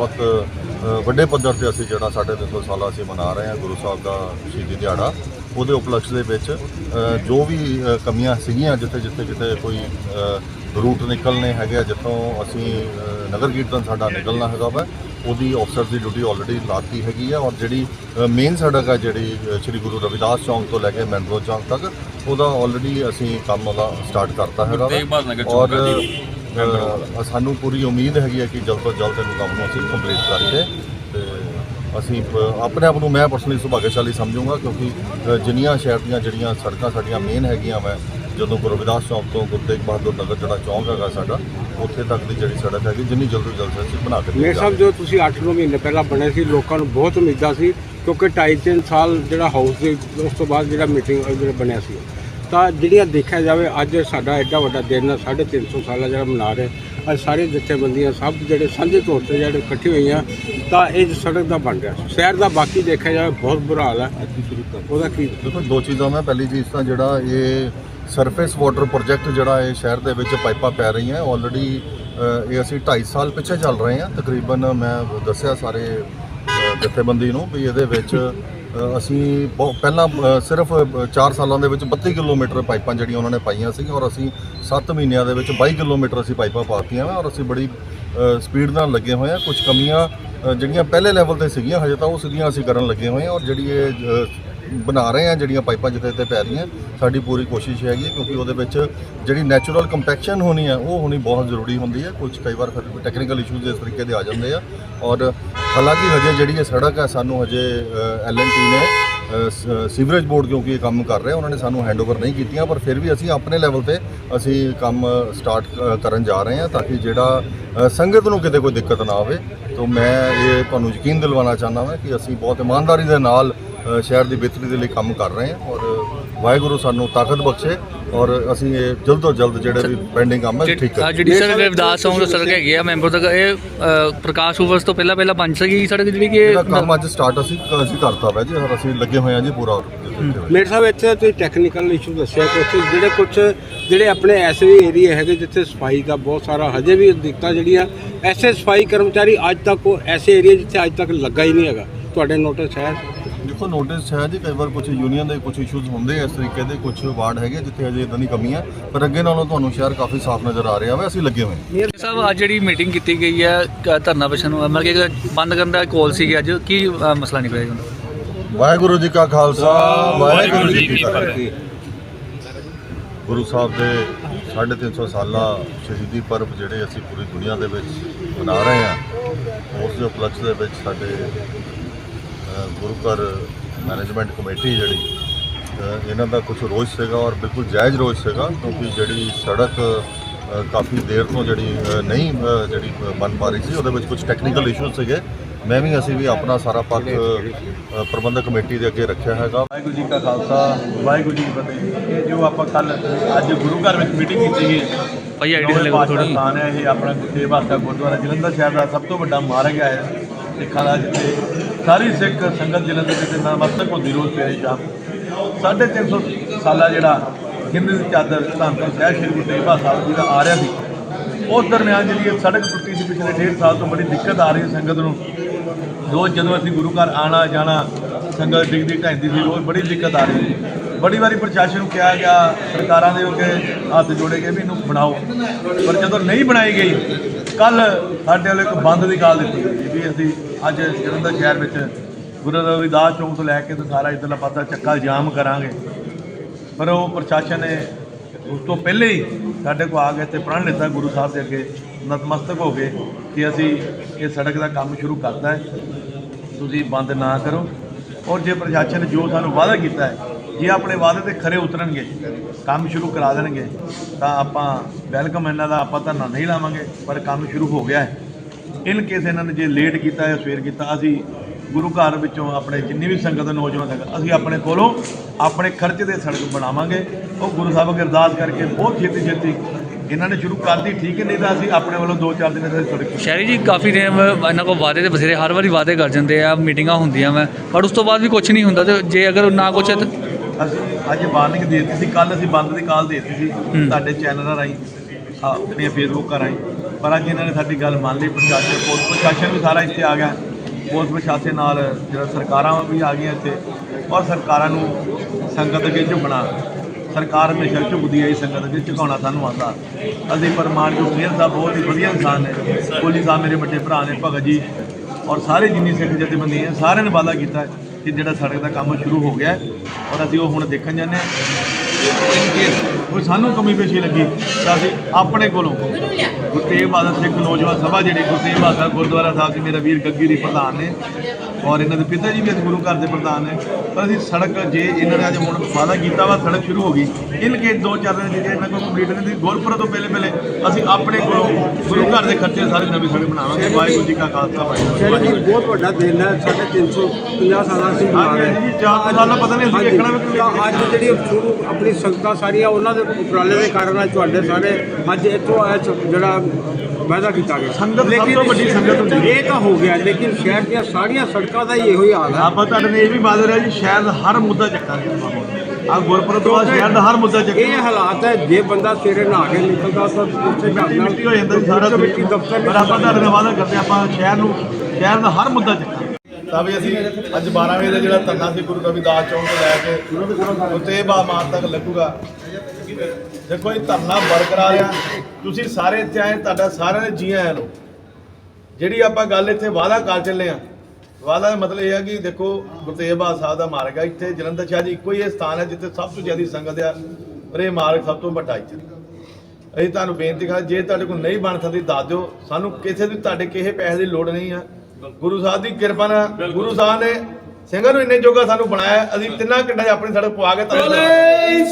ਬਹੁਤ ਵੱਡੇ ਪੱਧਰ ਤੇ ਅਸੀਂ ਜਿਹੜਾ ਸਾਡੇ 300 ਸਾਲਾ ਅਸੀਂ ਮਨਾ ਰਹੇ ਹਾਂ ਗੁਰੂ ਸਾਹਿਬ ਦਾ ਸ਼ਹੀਦੀ ਦਿਹਾੜਾ ਉਹਦੇ ਉਪਲਕਸ਼ ਦੇ ਵਿੱਚ ਜੋ ਵੀ ਕਮੀਆਂ ਸੀਗੀਆਂ ਜਿੱਥੇ ਜਿੱਥੇ ਕਿਤੇ ਕੋਈ ਰੂਟ ਨਿਕਲਨੇ ਹੈਗੇ ਆ, ਜਿੱਥੋਂ ਅਸੀਂ ਨਗਰ ਕੀਰਤਨ ਸਾਡਾ ਨਿਕਲਣਾ ਹੈਗਾ ਵਾ ਉਹਦੀ ਅਫਸਰ ਦੀ ਡਿਊਟੀ ਆਲਰੇਡੀ ਲਾਤੀ ਹੈਗੀ ਹੈ ਔਰ ਜਿਹੜੀ ਮੇਨ ਸੜਕ ਹੈ ਜਿਹੜੀ ਸ਼੍ਰੀ ਗੁਰੂ ਰਵਿਦਾਸ ਚੌਂਕ ਤੋਂ ਲੈ ਕੇ ਮੈਂਡਰੋ ਚੌਂਕ ਤੱਕ ਉਹਦਾ ਆਲਰੇਡੀ ਅਸੀਂ ਕੰਮ ਉਹਦਾ ਸਟਾਰਟ ਕਰਤਾ ਹੈਗਾ ਔਰ ਅ, ਸਾਨੂੰ ਪੂਰੀ ਉਮੀਦ ਹੈਗੀ ਹੈ ਕਿ ਜਲਦ ਤੋਂ ਜਲਦ ਇਹਨੂੰ ਕੰਮ ਨੂੰ ਅਸੀਂ ਕੰਪਲੀਟ ਕਰਕੇ ਤੇ ਅਸੀਂ ਆਪਣੇ ਆਪ ਨੂੰ ਮੈਂ ਪਰਸਨਲੀ ਸੁਭਾਗਸ਼ਾਲੀ ਸਮਝੂੰਗਾ ਕਿਉਂਕਿ ਜਿੰਨੀਆਂ ਸ਼ਹਿਰ ਦੀਆਂ ਜਿਹੜੀਆਂ ਸੜਕਾਂ ਸਾਡੀਆਂ ਮੇਨ ਹੈਗੀਆਂ ਵਾ ਜਦੋਂ ਗੁਰੂ ਰਵਿਦਾਸ ਚੌਂਕ ਤੋਂ ਗੁਰੂ ਤੇਗ ਬਹਾਦਰ ਨਗਰ ਜਿਹੜਾ ਚੌਂਕ ਹੈਗਾ ਸਾਡਾ ਉੱਥੇ ਤੱਕ ਦੀ ਜਿਹੜੀ ਸੜਕ ਹੈਗੀ ਜਿੰਨੀ ਜਲਦ ਤੋਂ ਜਲਦ ਅਸੀਂ ਬਣਾ ਕੇ ਮੇਰੇ ਸਾਹਿਬ ਜੋ ਤੁਸੀਂ 8-9 ਮਹੀਨੇ ਪਹਿਲਾਂ ਬਣੇ ਸੀ ਲੋਕਾਂ ਨੂੰ ਬਹੁਤ ਉਮੀਦਾਂ ਸੀ ਕਿਉਂਕਿ 2.5-3 ਸਾਲ ਜਿਹੜਾ ਹਾਊਸ ਦੇ ਉਸ ਤੋਂ ਬਾਅਦ ਜਿਹੜਾ ਮੀਟਿੰਗ ਜਿਹੜਾ ਬਣਿਆ ਸੀ। ਤਾਂ ਜਿਹੜੀਆਂ ਦੇਖਿਆ ਜਾਵੇ ਅੱਜ ਸਾਡਾ ਐਡਾ ਵੱਡਾ ਦਿਨ 350 ਸਾਲਾ ਜਿਹੜਾ ਮਨਾ ਰਹੇ ਅੱਜ ਸਾਰੇ ਜਥੇਬੰਦੀਆਂ ਸਭ ਜਿਹੜੇ ਸਾਂਝੇ ਤੌਰ ਤੇ ਜਿਹੜੇ ਇਕੱਠੇ ਹੋਈਆਂ ਤਾਂ ਇਹ ਸੜਕ ਦਾ ਬਣ ਰਿਹਾ। ਸ਼ਹਿਰ ਦਾ ਬਾਕੀ ਦੇਖਿਆ ਜਾਵੇ ਬਹੁਤ ਬੁਰਾ ਹਾਲ ਹੈ ਉਹਦਾ ਕੀ? ਦੇਖੋ ਦੋ ਚੀਜ਼ਾਂ ਮੈਂ ਪਹਿਲੀ ਚੀਜ਼ ਤਾਂ ਜਿਹੜਾ ਇਹ ਸਰਫੇਸ ਵਾਟਰ ਪ੍ਰੋਜੈਕਟ ਜਿਹੜਾ ਇਹ ਸ਼ਹਿਰ ਦੇ ਵਿੱਚ ਪਾਈਪਾਂ ਪੈ ਰਹੀਆਂ ਆਲਰੇਡੀ ਇਹ ਅਸੀਂ 2.5 ਸਾਲ ਪਿੱਛੇ ਚੱਲ ਰਹੇ ਹਾਂ। ਤਕਰੀਬਨ ਮੈਂ ਦੱਸਿਆ ਸਾਰੇ ਅ, ਜਥੇਬੰਦੀ ਨੂੰ ਵੀ ਇਹਦੇ ਵਿੱਚ ਅਸੀਂ ਬਹੁ- ਪਹਿਲਾਂ ਅ, ਸਿਰਫ 4 ਸਾਲਾਂ ਦੇ ਵਿੱਚ 32 ਕਿਲੋਮੀਟਰ ਪਾਈਪਾਂ ਜਿਹੜੀਆਂ ਉਹਨਾਂ ਨੇ ਪਾਈਆਂ ਸੀ ਔਰ ਅਸੀਂ 7 ਮਹੀਨਿਆਂ ਦੇ ਵਿੱਚ 22 ਕਿਲੋਮੀਟਰ ਅਸੀਂ ਪਾਈਪਾਂ ਪਾਤੀਆਂ ਵਾ ਔਰ ਅਸੀਂ ਬੜੀ ਸਪੀਡ ਨਾਲ ਲੱਗੇ ਹੋਏ ਹਾਂ। ਕੁਝ ਕਮੀਆਂ ਅ, ਜਿਹੜੀਆਂ ਪਹਿਲੇ ਲੈਵਲ ਤੇ ਸੀਗੀਆਂ ਹਜੇ ਤਾਂ ਉਹ ਸਿੱਧੀਆਂ ਅਸੀਂ ਕਰਨ ਲੱਗੇ ਹੋਏ ਹਾਂ ਔਰ ਜਿਹੜੀ ਇਹ ਅ, ਬਣਾ ਰਹੇ ਆ ਜਿਹੜੀਆਂ ਪਾਈਪਾਂ ਜਿੱਥੇ 'ਤੇ ਪੈ ਰਹੀਆਂ ਸਾਡੀ ਪੂਰੀ ਕੋਸ਼ਿਸ਼ ਹੈਗੀ ਹੈ ਕਿਉਂਕਿ ਉਹਦੇ ਵਿੱਚ ਜਿਹੜੀ ਨੈਚੁਰਲ ਕੰਪੈਕਸ਼ਨ ਹੋਣੀ ਹੈ ਉਹ ਹੋਣੀ ਬਹੁਤ ਜ਼ਰੂਰੀ ਹੁੰਦੀ ਹੈ ਕੁਝ ਕਈ ਵਾਰ ਟੈਕਨੀਕਲ ਇਸ਼ੂਜ਼ ਇਸ ਤਰੀਕੇ ਦੇ ਆ ਜਾਂਦੇ ਆ। ਔਰ ਹਾਲਾਂਕਿ ਹਜੇ ਜਿਹੜੀ ਇਹ ਸੜਕ ਹੈ ਸਾਨੂੰ ਹਜੇ ਐਲਐਨਟੀ ਨੇ ਅ, ਸ- ਸੀਵਰੇਜ ਬੋਰਡ ਕਿਉਂਕਿ ਇਹ ਕੰਮ ਕਰ ਰਿਹਾ ਉਹਨਾਂ ਨੇ ਸਾਨੂੰ ਹੈਂਡਓਵਰ ਨਹੀਂ ਕੀਤੀਆਂ ਪਰ ਫਿਰ ਵੀ ਅਸੀਂ ਆਪਣੇ ਲੈਵਲ ਤੇ ਅਸੀਂ ਕੰਮ ਸਟਾਰਟ ਕਰਨ ਜਾ ਰਹੇ ਹਾਂ ਤਾਂ ਕਿ ਜਿਹੜਾ ਸੰਗਤ ਨੂੰ ਕਿਤੇ ਕੋਈ ਦਿੱਕਤ ਨਾ ਆਵੇ। ਤੋਂ ਮੈਂ ਇਹ ਤੁਹਾਨੂੰ ਯਕੀਨ ਦਿਲਵਾਉਣਾ ਚਾਹੁੰਦਾ ਹਾਂ ਕਿ ਅਸੀਂ ਬਹੁਤ ਇਮਾਨਦਾਰੀ ਦੇ ਨਾਲ ਸ਼ਹਿਰ ਦੀ ਬਿਹਤਰੀ ਦੇ ਲਈ ਕੰਮ ਕਰ ਰਹੇ ਹਾਂ ਔਰ ਵਾਹਿਗੁਰੂ ਸਾਨੂੰ ਤਾਕਤ ਬਖਸ਼ੇ ਔਰ ਅਸੀਂ ਇਹ ਜਲਦ ਤੋਂ ਜਲਦ ਜਿਹੜੇ ਵੀ ਪੈਂਡਿੰਗ ਕੰਮ ਹੈ ਠੀਕ ਕਰੀਏ ਜਿਹੜੀ ਸੜਕ ਰਵਿਦਾਸ ਤੋਂ ਸੜਕ ਹੈਗੀ ਆ ਮੈਂਬਰ ਤੱਕ ਇਹ ਪ੍ਰਕਾਸ਼ ਉਵਰਸ ਤੋਂ ਪਹਿਲਾਂ ਪਹਿਲਾਂ ਬਣ ਸਕੀ ਸੜਕ ਜਿਹੜੀ ਕਿ ਕੰਮ ਅੱਜ ਸਟਾਰਟ ਅਸੀਂ ਅਸੀਂ ਕਰਤਾ ਵਾ ਜੀ ਔਰ ਅਸੀਂ ਲੱਗੇ ਹੋਏ ਹਾਂ ਜੀ ਪੂਰਾ ਮੇਰੇ ਸਾਹਿਬ ਇੱਥੇ ਤੁਸੀਂ ਟੈਕਨੀਕਲ ਇਸ਼ੂ ਦੱਸਿਆ ਕੁਝ ਜਿਹੜੇ ਕੁਝ ਜਿਹੜੇ ਆਪਣੇ ਐਸੇ ਵੀ ਏਰੀਆ ਹੈਗੇ ਜਿੱਥੇ ਸਫ਼ਾਈ ਦਾ ਬਹੁਤ ਸਾਰਾ ਹਜੇ ਵੀ ਦਿੱਕਤਾਂ ਜਿਹੜੀਆਂ ਐਸੇ ਸਫ਼ਾਈ ਕਰਮਚਾਰੀ ਅੱਜ ਤੱਕ ਉਹ ਐਸੇ ਏਰੀਆ ਜਿੱਥੇ ਅੱਜ ਤੱਕ ਲੱਗਾ ਹੀ ਨਹੀਂ ਹੈਗਾ। ਤੁਹਾਡੇ ਨੋਟਿਸ ਹੈ? ਦੇਖੋ ਨੋਟਿਸ ਹੈ ਜੀ ਕਈ ਵਾਰ ਕੁਝ ਯੂਨੀਅਨ ਦੇ ਕੁਝ ਇਸ਼ੂਜ਼ ਹੁੰਦੇ ਆ ਇਸ ਤਰੀਕੇ ਦੇ ਕੁਝ ਵਾਰਡ ਹੈਗੇ ਜਿੱਥੇ ਅਜੇ ਇਦਾਂ ਦੀ ਕਮੀ ਹੈ ਪਰ ਅੱਗੇ ਨਾਲੋਂ ਤੁਹਾਨੂੰ ਸ਼ਹਿਰ ਕਾਫੀ ਸਾਫ਼ ਨਜ਼ਰ ਆ ਰਿਹਾ ਵਾ ਅਸੀਂ ਲੱਗੇ ਹੋਏ ਹਾਂ। ਸਾਹਿਬ ਅੱਜ ਜਿਹੜੀ ਮੀਟਿੰਗ ਕੀਤੀ ਗਈ ਹੈ ਕ- ਧਰਨਾ ਪ੍ਰਸ਼ਨ ਨੂੰ ਮਤਲਬ ਕਿ ਬੰਦ ਕਰਨ ਦਾ ਕਾਲ ਸੀ ਅੱਜ ਕੀ ਮਸਲਾ ਨਿਕਲਿਆ ਜੀ? ਵਾਹਿਗੁਰੂ ਜੀ ਕਾ ਖਾਲਸਾ ਵਾਹਿਗੁਰੂ ਜੀ ਕੀ ਫਤਿਹ। ਗੁਰੂ ਸਾਹਿਬ ਦੇ 350 ਸਾਲਾ ਸ਼ਹੀਦੀ ਪਰਬ ਜਿਹੜੇ ਅਸੀਂ ਪੂਰੀ ਦੁਨੀਆ ਦੇ ਵਿੱਚ ਮਨਾ ਰਹੇ ਹਾਂ ਉਸ ਦੇ ਉਪਲਕਸ਼ ਦੇ ਵਿੱਚ ਸਾਡੇ ਗੁਰੂ ਘਰ ਮੈਨੇਜਮੈਂਟ ਕਮੇਟੀ ਜਿਹੜੀ ਇਹਨਾਂ ਦਾ ਕੁਝ ਰੋਜ਼ ਸੀਗਾ ਔਰ ਬਿਲਕੁਲ ਜਾਇਜ਼ ਰੋਜ਼ ਸੀਗਾ ਕਿਉਂਕਿ ਜਿਹੜੀ ਸੜਕ ਕਾਫੀ ਦੇਰ ਤੋਂ ਜਿਹੜੀ ਨਹੀਂ ਜਿਹੜੀ ਬਣ ਪਾ ਰਹੀ ਸੀ ਉਹਦੇ ਵਿੱਚ ਕੁਝ ਟੈਕਨੀਕਲ ਇਸ਼ੂਜ਼ ਸੀਗੇ। ਮੈਂ ਵੀ ਅਸੀਂ ਵੀ ਆਪਣਾ ਸਾਰਾ ਪੱਖ ਪ੍ਰਬੰਧਕ ਕਮੇਟੀ ਦੇ ਅੱਗੇ ਰੱਖਿਆ ਹੈਗਾ। ਵਾਹਿਗੁਰੂ ਜੀ ਕਾ ਖਾਲਸਾ ਵਾਹਿਗੁਰੂ ਜੀ ਕੀ ਫਤਿਹ। ਇਹ ਜੋ ਆਪਾਂ ਕੱਲ ਅੱਜ ਗੁਰੂ ਘਰ ਵਿੱਚ ਮੀਟਿੰਗ ਕੀਤੀ ਗਈ ਭਾਈ ਆਈਡੀ ਥੋੜੀ ਸਥਾਨ ਹੈ ਇਹ ਆਪਣਾ ਗੁਰਦੇਵ ਬਾਸਾ ਗੁਰਦੁਆਰਾ ਜਲੰਧਰ ਸ਼ਹਿਰ ਦਾ ਸਭ ਤੋਂ ਵੱਡਾ ਮਾਰਗ ਹੈ। ਸਿੱਖਾਂ ਦਾ ਜਿੱਥੇ ਸਾਰੀ ਸਿੱਖ ਸੰਗਤ ਜਲੰਧਰ ਦੇ ਨਤਮਸਤਕ ਹੁੰਦੀ ਰੋਜ਼ ਸਵੇਰੇ ਸ਼ਾਮ। 350 ਸਾਲਾ ਜਿਹੜਾ ਹਿੰਦ ਦੀ ਚਾਦਰ ਧੰਨ ਧੰਨ ਸਹਿ ਸ਼੍ਰੀ ਗੁਰੂ ਤੇਗ ਬਹਾਦਰ ਸਾਹਿਬ ਜੀ ਦਾ ਆ ਰਿਹਾ ਸੀ। ਉਸ ਦਰਮਿਆਨ ਜਿਹੜੀ ਇਹ ਸੜਕ ਟੁੱਟੀ ਸੀ ਪਿਛਲੇ ਡੇਢ ਸਾਲ ਤੋਂ ਬੜੀ ਦਿੱਕਤ ਆ ਰਹੀ ਹੈ ਸੰਗਤ ਨੂੰ। ਰੋਜ਼ ਜਦੋਂ ਅਸੀਂ ਗੁਰੂ ਘਰ ਆਣਾ ਜਾਣਾ ਸੰਗਤ ਡਿੱਗਦੀ ਢਹਿੰਦੀ ਸੀ, ਰੋਜ਼ ਬੜੀ ਦਿੱਕਤ ਆ ਰਹੀ ਸੀ। ਬੜੀ ਵਾਰੀ ਪ੍ਰਸ਼ਾਸਨ ਨੂੰ ਕਿਹਾ ਗਿਆ, ਸਰਕਾਰਾਂ ਦੇ ਅੱਗੇ ਹੱਥ ਜੋੜੇ ਗਏ ਵੀ ਇਹਨੂੰ ਬਣਾਓ। ਪਰ ਜਦੋਂ ਨਹੀਂ ਬਣਾਈ ਗਈ ਕੱਲ ਸਾਡੇ ਵੱਲੋਂ ਇੱਕ ਬੰਦ ਦੀ ਗੱਲ ਦਿੱਤੀ ਗਈ ਵੀ ਅਸੀਂ ਅੱਜ ਜਲੰਧਰ ਸ਼ਹਿਰ ਵਿੱਚ ਗੁਰੂ ਰਵਿਦਾਸ ਚੌਂਕ ਤੋਂ ਲੈ ਕੇ ਤੇ ਸਾਰਾ ਇੱਧਰਲਾ ਪਾਸਾ ਚੱਕਾ ਜਾਮ ਕਰਾਂਗੇ। ਪਰ ਉਹ ਪ੍ਰਸ਼ਾਸਨ ਨੇ ਉਸ ਤੋਂ ਪਹਿਲੇ ਹੀ ਸਾਡੇ ਕੋਲ ਆ ਕੇ ਤੇ ਪ੍ਰਣ ਲਿੱਤਾ, ਗੁਰੂ ਸਾਹਿਬ ਦੇ ਅੱਗੇ ਨਤਮਸਤਕ ਹੋ ਗਏ ਕਿ ਅਸੀਂ ਇਹ ਸੜਕ ਦਾ ਕੰਮ ਸ਼ੁਰੂ ਕਰਤਾ ਹੈ। ਤੁਸੀਂ ਬੰਦ ਨਾ ਕਰੋ। ਔਰ ਜੇ ਪ੍ਰਸ਼ਾਸਨ ਜੋ ਸਾਨੂੰ ਵਾਅਦਾ ਕੀਤਾ ਹੈ ਜੇ ਆਪਣੇ ਵਾਅਦੇ ਤੇ ਖਰੇ ਉਤਰਨਗੇ, ਕੰਮ ਸ਼ੁਰੂ ਕਰਾ ਦੇਣਗੇ, ਤਾਂ ਆਪਾਂ ਵੈਲਕਮ ਇਹਨਾਂ ਦਾ ਆਪਾਂ ਧਰਨਾ ਨਹੀਂ ਲਾਵਾਂਗੇ, ਪਰ ਕੰਮ ਸ਼ੁਰੂ ਹੋ ਗਿਆ ਹੈ। ਇਨ ਕੇਸ ਇਹਨਾਂ ਨੇ ਜੇ ਲੇਟ ਕੀਤਾ ਜਾਂ ਸਵੇਰ ਕੀਤਾ, ਅਸੀਂ ਗੁਰੂ ਘਰ ਵਿੱਚੋਂ ਆਪਣੇ ਜਿੰਨੀ ਵੀ ਸੰਗਤ ਨੌਜਵਾਨ ਹੈਗਾ ਅਸੀਂ ਆਪਣੇ ਕੋਲੋਂ ਆਪਣੇ ਖਰਚੇ ਦੇ ਸੜਕ ਬਣਾਵਾਂਗੇ। ਉਹ ਗੁਰੂ ਸਾਹਿਬ ਅੱਗੇ ਅਰਦਾਸ ਕਰਕੇ ਬਹੁਤ ਛੇਤੀ ਛੇਤੀ ਇਹਨਾਂ ਨੇ ਸ਼ੁਰੂ ਕਰਤੀ, ਠੀਕ ਹੈ, ਨਹੀਂ ਤਾਂ ਅਸੀਂ ਆਪਣੇ ਵੱਲੋਂ 2-4 ਦਿਨ ਦੇ ਸੜਕ ਸ਼ਹਿਰੀ ਜੀ, ਕਾਫੀ ਟਾਈਮ ਇਹਨਾਂ ਕੋਲ ਵਾਅਦੇ ਤੇ ਬਸੇਰੇ ਹਰ ਵਾਰੀ ਵਾਅਦੇ ਕਰ ਜਾਂਦੇ ਆ, ਮੀਟਿੰਗਾਂ ਹੁੰਦੀਆਂ ਵਾ, ਪਰ ਉਸ ਤੋਂ ਬਾਅਦ ਵੀ ਕੁਝ ਨਹੀਂ ਹੁੰਦਾ ਤੇ ਜੇ ਅਗਰ ਨਾ ਕੁਝ ਅਸੀਂ ਅੱਜ ਵਾਰਨਿੰਗ ਦੇ ਦਿੱਤੀ ਸੀ ਕੱਲ ਅਸੀਂ ਬੰਦ ਦੀ ਕਾਲ ਦੇ ਦਿੱਤੀ ਸੀ ਤੁਹਾਡੇ ਚੈਨਲਾਂ ਰਾਹੀਂ ਆ ਜਿਹੜੀਆਂ ਫੇਸਬੁੱਕਾਂ ਰਾਹੀਂ। ਪਰ ਅੱਜ ਇਹਨਾਂ ਨੇ ਸਾਡੀ ਗੱਲ ਮੰਨ ਲਈ ਪ੍ਰਸ਼ਾਸਨ ਪੁਲਿਸ ਪ੍ਰਸ਼ਾਸਨ ਵੀ ਸਾਰਾ ਇੱਥੇ ਆ ਗਿਆ। ਪੁਲਿਸ ਪ੍ਰਸ਼ਾਸਨ ਨਾਲ ਜਿਹੜਾ ਸਰਕਾਰਾਂ ਵੀ ਆ ਗਈਆਂ ਇੱਥੇ ਔਰ ਸਰਕਾਰਾਂ ਨੂੰ ਸੰਗਤ ਅੱਗੇ ਝੁਕਣਾ। ਸਰਕਾਰ ਹਮੇਸ਼ਾ ਝੁਕਦੀ ਹੈ ਇਹ ਸੰਗਤ ਅੱਗੇ ਝੁਕਾਉਣਾ ਸਾਨੂੰ ਆਉਂਦਾ। ਅਸੀਂ ਪਰਮਾਨ ਜੋ ਮੇਰ ਸਾਹਿਬ ਬਹੁਤ ਹੀ ਵਧੀਆ ਇਨਸਾਨ ਨੇ। ਕੋਲੀ ਸਾਹਿਬ ਮੇਰੇ ਵੱਡੇ ਭਰਾ ਨੇ ਭਗਤ ਜੀ ਔਰ ਸਾਰੇ ਜਿੰਨੀ ਸਿੱਖ ਜਥੇਬੰਦੀ ਹੈ ਸਾਰਿਆਂ ਨੇ ਵਾਅਦਾ ਕੀਤਾ। ਹੈ ਕਿ ਜਿਹੜਾ ਸੜਕ ਦਾ ਕੰਮ ਸ਼ੁਰੂ ਹੋ ਗਿਆ ਔਰ ਅਸੀਂ ਉਹ ਹੁਣ ਦੇਖਣ ਜਾਂਦੇ ਹਾਂ। ਇਨ ਕੇਸ ਕੋਈ ਸਾਨੂੰ ਕਮੀ ਪੇਸ਼ੀ ਲੱਗੀ। ਤਾਂ ਅਸੀਂ ਆਪਣੇ ਕੋਲੋਂ ਗੁਰੂ ਤੇਗ ਬਹਾਦਰ ਸਿੱਖ ਨੌਜਵਾਨ ਸਭਾ ਜਿਹੜੀ ਗੁਰੂ ਤੇਗ ਬਹਾਦਰ ਗੁਰਦੁਆਰਾ ਸਾਹਿਬ ਦੇ ਮੇਰਾ ਵੀਰ ਗੱਗੀ ਦੀ ਪ੍ਰਧਾਨ ਨੇ ਔਰ ਇਹਨਾਂ ਦੇ ਪਿਤਾ ਜੀ ਵੀ ਇਸ ਗੁਰੂ ਘਰ ਦੇ ਪ੍ਰਧਾਨ ਨੇ। ਪਰ ਅਸੀਂ ਸੜਕ ਜੇ ਇਹਨਾਂ ਨੇ ਅੱਜ ਹੁਣ ਵਾਅਦਾ ਕੀਤਾ ਵਾ ਸੜਕ ਸ਼ੁਰੂ ਹੋ ਗਈ। ਇਨ ਕੇ ਦੋ ਚਾਰ ਦਿਨ ਜਿਹੜੇ ਇਹਨਾਂ ਕੋਲ ਕੰਪਲੀਟ ਨਹੀਂ ਦੀ ਗੁਰਪੁਰਬ ਤੋਂ ਪਹਿਲੇ ਪਹਿਲੇ ਅਸੀਂ ਆਪਣੇ ਕੋਲੋਂ ਗੁਰੂ ਘਰ ਦੇ ਖਰਚੇ ਸਾਰੇ ਨਵੀਂ ਸੜਕ ਬਣਾਵਾਂਗੇ। ਵਾਹਿਗੁਰੂ ਜੀ ਕਾ ਖਾਲਸਾ ਵਾਹਿਗੁਰੂ ਜੀ ਜੀ ਬਹੁਤ ਵੱਡਾ ਦਿਨ ਹੈ ਸਾਢੇ 350 ਸਾਲਾਂ ਅਸੀਂ ਮਨਾ ਰਹੇ ਜੀ, ਚਾਰ ਸਾਲਾਂ ਪਤਾ ਨਹੀਂ ਅਸੀਂ ਦੇਖਣਾ ਵੀ ਅੱਜ ਜਿਹੜੀ ਸ਼ੁਰੂ ਆਪਣੀ ਸੰਗਤਾਂ ਸਾਰੀਆਂ ਉਹਨਾਂ ਦੇ ਉਪਰਾਲੇ ਦੇ ਕਾਰਨ ਅੱਜ ਤੁਹਾਡੇ ਸਾਰੇ ਅੱਜ ਇੱਥੋਂ ਇਹ ਸ- ਜਿਹੜਾ ਵਾਅਦਾ ਕੀਤਾ ਗਿਆ। ਸੰਗਤ ਸਭ ਤੋਂ ਵੱਡੀ ਸੰਗਤ ਹੁੰਦੀ ਹੈ। ਇਹ ਤਾਂ ਹੋ ਗਿਆ ਲੇਕਿਨ ਸ਼ਹਿਰ ਦੀਆਂ ਸਾਰੀਆਂ ਸੜਕਾਂ ਦਾ ਹੀ ਇਹੋ ਹੀ ਹਾਲ ਹੈ। ਆਪਾਂ ਤੁਹਾਡੇ ਨੇ ਇਹ ਵੀ ਬਾਦ ਰਿਹਾ ਜੀ ਸ਼ਹਿਰ ਦਾ ਹਰ ਮੁੱਦਾ ਚੱਕਾਂਗੇ ਆ ਗੁਰਪੁਰਬ ਤੋਂ ਸ਼ਹਿਰ ਦਾ ਹਰ ਮੁੱਦਾ ਇਹ ਚੱਕਾਂਗੇ ਹਾਲਾਤ ਹੈ ਜੇ ਬੰਦਾ ਸਵੇਰੇ ਨਹਾ ਕੇ ਨਿਕਲਦਾ ਤਾਂ ਉੱਥੇ ਘਰ ਨਾਲ ਹੋ ਜਾਂਦਾ ਸਾਰਾ ਦਫ਼ਤਰ ਪਰ ਆਪਾਂ ਤੁਹਾਡੇ ਨਾਲ ਵਾਅਦਾ ਕਰਦੇ ਆਪਾਂ ਸ਼ਹਿਰ ਨੂੰ ਸ਼ਹਿਰ ਦਾ ਹਰ ਮੁੱਦਾ ਚੱਕਾਂਗੇ ਤਾਂ ਵੀ ਅਸੀਂ ਅੱਜ 12 ਵਜੇ ਦਾ ਜਿਹੜਾ ਧਰਨਾ ਸੀ ਗੁਰੂ ਰਵਿਦਾਸ ਚੌਂਕ ਤੋਂ ਲੈ ਕੇ ਉੱਤੇ ਬਾਮਾਨ ਤੱਕ ਲੱਗੂਗਾ। ਦੇਖੋ ਇਹ ਧਰਨਾ ਬਰਕਰਾਰ ਆ। ਤੁਸੀਂ ਸਾਰੇ ਇੱਥੇ ਆਏ, ਤੁਹਾਡਾ ਸਾਰਿਆਂ ਦੇ ਜੀ ਆਇਆਂ ਨੂੰ ਜਿਹੜੀ ਆਪਾਂ ਗੱਲ ਇੱਥੇ ਵਾਅਦਾ ਕਰ ਚੱਲੇ ਆ। ਵਾਅਦਾ ਦਾ ਮਤਲਬ ਇਹ ਹੈ ਕਿ ਦੇਖੋ ਗੁਰੂ ਤੇਗ ਸਾਹਿਬ ਦਾ ਮਾਰਗ ਆ। ਇੱਥੇ ਜਲੰਧਰ ਸ਼ਹਿਰ ਜੀ ਇੱਕੋ ਹੀ ਇਹ ਸਥਾਨ ਹੈ ਜਿੱਥੇ ਸਭ ਤੋਂ ਜ਼ਿਆਦਾ ਸੰਗਤ ਆ। ਪਰ ਇਹ ਮਾਰਗ ਸਭ ਤੋਂ ਵੱਡਾ ਇੱਥੇ। ਅਸੀਂ ਤੁਹਾਨੂੰ ਬੇਨਤੀ ਕਰ ਜੇ ਤੁਹਾਡੇ ਕੋਲ ਨਹੀਂ ਬਣ ਸਕਦੀ, ਦੱਸ ਦਿਓ। ਸਾਨੂੰ ਕਿਸੇ ਦੀ ਤੁਹਾਡੇ ਕਿਸੇ ਪੈਸੇ ਦੀ ਲੋੜ ਨਹੀਂ ਆ। ਗੁਰੂ ਸਾਹਿਬ ਦੀ ਕਿਰਪਾ ਨਾਲ ਗੁਰੂ ਸਾਹਿਬ ਨੇ ਸਿੰਘਾਂ ਨੂੰ ਇੰਨੇ ਜੋਗਾ ਸਾਨੂੰ ਬਣਾਇਆ ਅਸੀਂ ਤਿੰਨਾਂ ਘੰਟਿਆਂ 'ਚ ਆਪਣੀ ਸੜਕ ਪਵਾ ਕੇ ਬੋਲੇ